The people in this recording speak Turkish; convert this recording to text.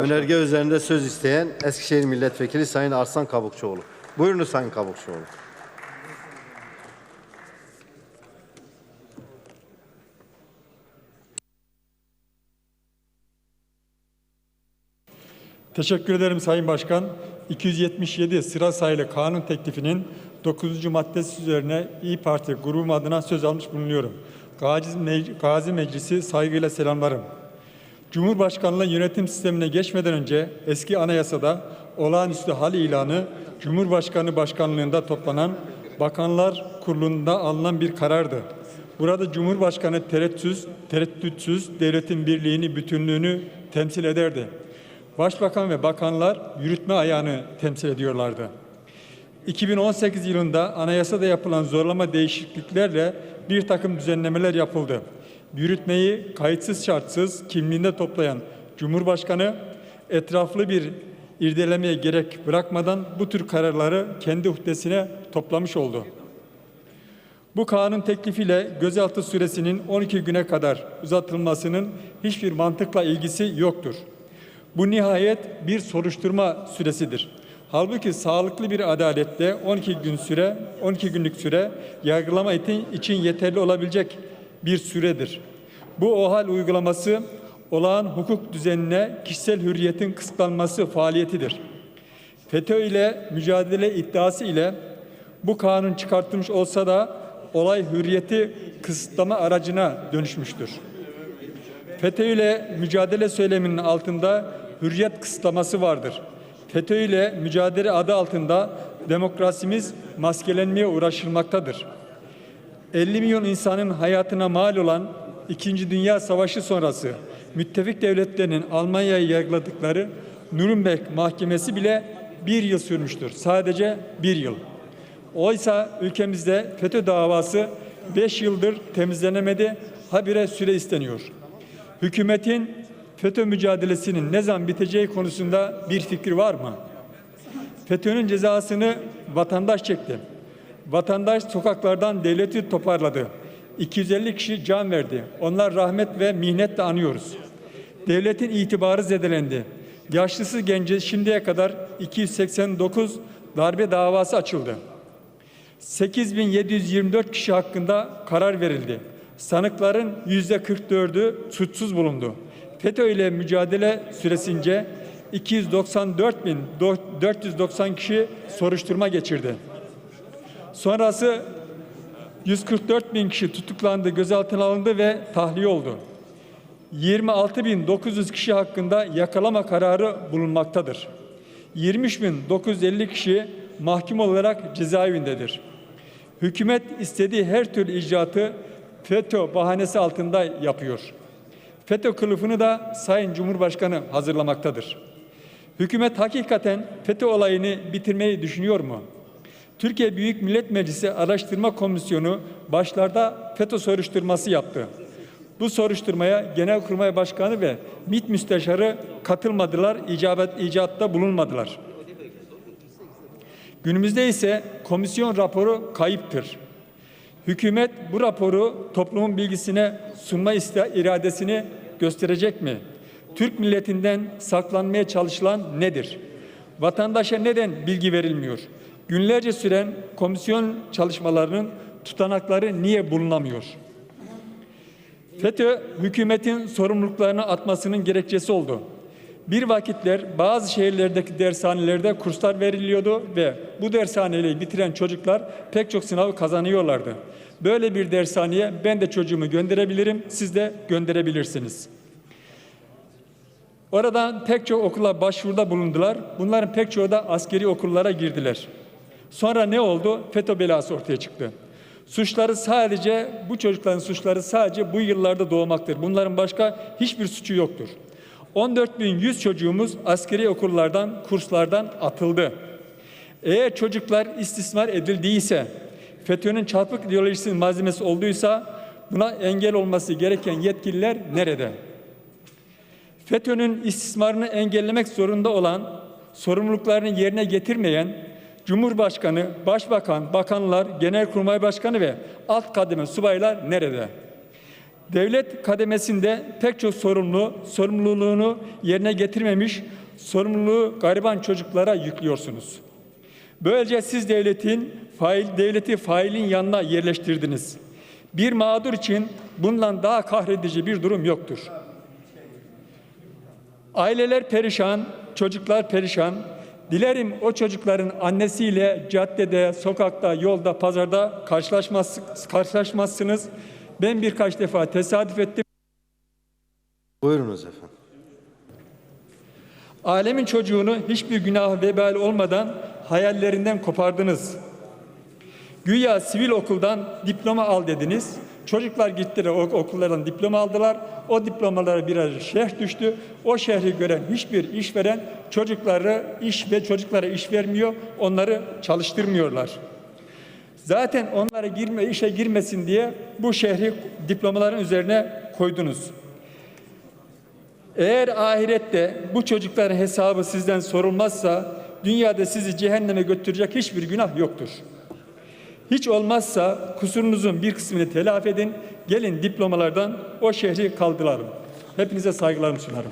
Önerge üzerinde söz isteyen Eskişehir Milletvekili Sayın Arslan Kabukçuoğlu. Buyurunuz Sayın Kabukçuoğlu. Teşekkür ederim Sayın Başkan. 277 sıra sayılı kanun teklifinin 9. maddesi üzerine İyi Parti grubum adına söz almış bulunuyorum. Gazi, Mec- Gazi Meclisi saygıyla selamlarım. Cumhurbaşkanlığı yönetim sistemine geçmeden önce eski anayasada olağanüstü hal ilanı Cumhurbaşkanı başkanlığında toplanan Bakanlar Kurulu'nda alınan bir karardı. Burada Cumhurbaşkanı tereddütsüz, tereddütsüz devletin birliğini, bütünlüğünü temsil ederdi. Başbakan ve bakanlar yürütme ayağını temsil ediyorlardı. 2018 yılında anayasada yapılan zorlama değişikliklerle bir takım düzenlemeler yapıldı. Yürütmeyi kayıtsız şartsız kimliğinde toplayan Cumhurbaşkanı etraflı bir irdelemeye gerek bırakmadan bu tür kararları kendi uhdesine toplamış oldu. Bu kanun teklifiyle gözaltı süresinin 12 güne kadar uzatılmasının hiçbir mantıkla ilgisi yoktur. Bu nihayet bir soruşturma süresidir. Halbuki sağlıklı bir adalette 12 gün süre, 12 günlük süre yargılama için- yeterli olabilecek bir süredir. Bu OHAL uygulaması olağan hukuk düzenine kişisel hürriyetin kısıtlanması faaliyetidir. FETÖ ile mücadele iddiası ile bu kanun çıkartılmış olsa da olay hürriyeti kısıtlama aracına dönüşmüştür. FETÖ ile mücadele söyleminin altında hürriyet kısıtlaması vardır. FETÖ ile mücadele adı altında demokrasimiz maskelenmeye uğraşılmaktadır. 50 milyon insanın hayatına mal olan İkinci Dünya Savaşı sonrası müttefik devletlerinin Almanya'yı yargıladıkları Nürnberg Mahkemesi bile bir yıl sürmüştür. Sadece bir yıl. Oysa ülkemizde FETÖ davası 5 yıldır temizlenemedi, habire süre isteniyor. Hükümetin FETÖ mücadelesinin ne zaman biteceği konusunda bir fikri var mı? FETÖ'nün cezasını vatandaş çekti. Vatandaş sokaklardan devleti toparladı. 250 kişi can verdi. Onlar rahmet ve minnetle anıyoruz. Devletin itibarı zedelendi. Yaşlısı gence şimdiye kadar 289 darbe davası açıldı. 8724 kişi hakkında karar verildi. Sanıkların yüzde 44'ü suçsuz bulundu. FETÖ ile mücadele süresince 294.490 kişi soruşturma geçirdi. Sonrası 144 bin kişi tutuklandı, gözaltına alındı ve tahliye oldu. 26.900 kişi hakkında yakalama kararı bulunmaktadır. 23.950 kişi mahkum olarak cezaevindedir. Hükümet istediği her türlü icraatı FETÖ bahanesi altında yapıyor. FETÖ kılıfını da Sayın Cumhurbaşkanı hazırlamaktadır. Hükümet hakikaten FETÖ olayını bitirmeyi düşünüyor mu? Türkiye Büyük Millet Meclisi Araştırma Komisyonu başlarda FETÖ soruşturması yaptı. Bu soruşturmaya Genelkurmay Başkanı ve MİT Müsteşarı katılmadılar, icabet, icatta bulunmadılar. Günümüzde ise komisyon raporu kayıptır. Hükümet bu raporu toplumun bilgisine sunma iste- iradesini gösterecek mi? Türk milletinden saklanmaya çalışılan nedir? Vatandaşa neden bilgi verilmiyor? Günlerce süren komisyon çalışmalarının tutanakları niye bulunamıyor? FETÖ hükümetin sorumluluklarını atmasının gerekçesi oldu. Bir vakitler bazı şehirlerdeki dershanelerde kurslar veriliyordu ve bu dershaneleri bitiren çocuklar pek çok sınavı kazanıyorlardı. Böyle bir dershaneye ben de çocuğumu gönderebilirim, siz de gönderebilirsiniz. Oradan pek çok okula başvuruda bulundular. Bunların pek çoğu da askeri okullara girdiler. Sonra ne oldu? FETÖ belası ortaya çıktı. Suçları sadece bu çocukların suçları sadece bu yıllarda doğmaktır. Bunların başka hiçbir suçu yoktur. 14.100 çocuğumuz askeri okullardan, kurslardan atıldı. Eğer çocuklar istismar edildiyse, FETÖ'nün çarpık ideolojisinin malzemesi olduysa buna engel olması gereken yetkililer nerede? FETÖ'nün istismarını engellemek zorunda olan, sorumluluklarını yerine getirmeyen Cumhurbaşkanı, Başbakan, bakanlar, Genelkurmay Başkanı ve alt kademe subaylar nerede? Devlet kademesinde pek çok sorumlu, sorumluluğunu yerine getirmemiş, sorumluluğu gariban çocuklara yüklüyorsunuz. Böylece siz devletin fail devleti failin yanına yerleştirdiniz. Bir mağdur için bundan daha kahredici bir durum yoktur. Aileler perişan, çocuklar perişan. Dilerim o çocukların annesiyle caddede, sokakta, yolda, pazarda karşılaşmaz, karşılaşmazsınız. Ben birkaç defa tesadüf ettim. Buyurunuz efendim. Alemin çocuğunu hiçbir günah vebal olmadan hayallerinden kopardınız. Güya sivil okuldan diploma al dediniz. Çocuklar gittiler okullardan diploma aldılar. O diplomalara birer şerh düştü. O şehri gören hiçbir işveren çocukları iş ve çocuklara iş vermiyor. Onları çalıştırmıyorlar. Zaten onlara girme işe girmesin diye bu şehri diplomaların üzerine koydunuz. Eğer ahirette bu çocukların hesabı sizden sorulmazsa dünyada sizi cehenneme götürecek hiçbir günah yoktur. Hiç olmazsa kusurunuzun bir kısmını telafi edin. Gelin diplomalardan o şehri kaldıralım. Hepinize saygılarımı sunarım.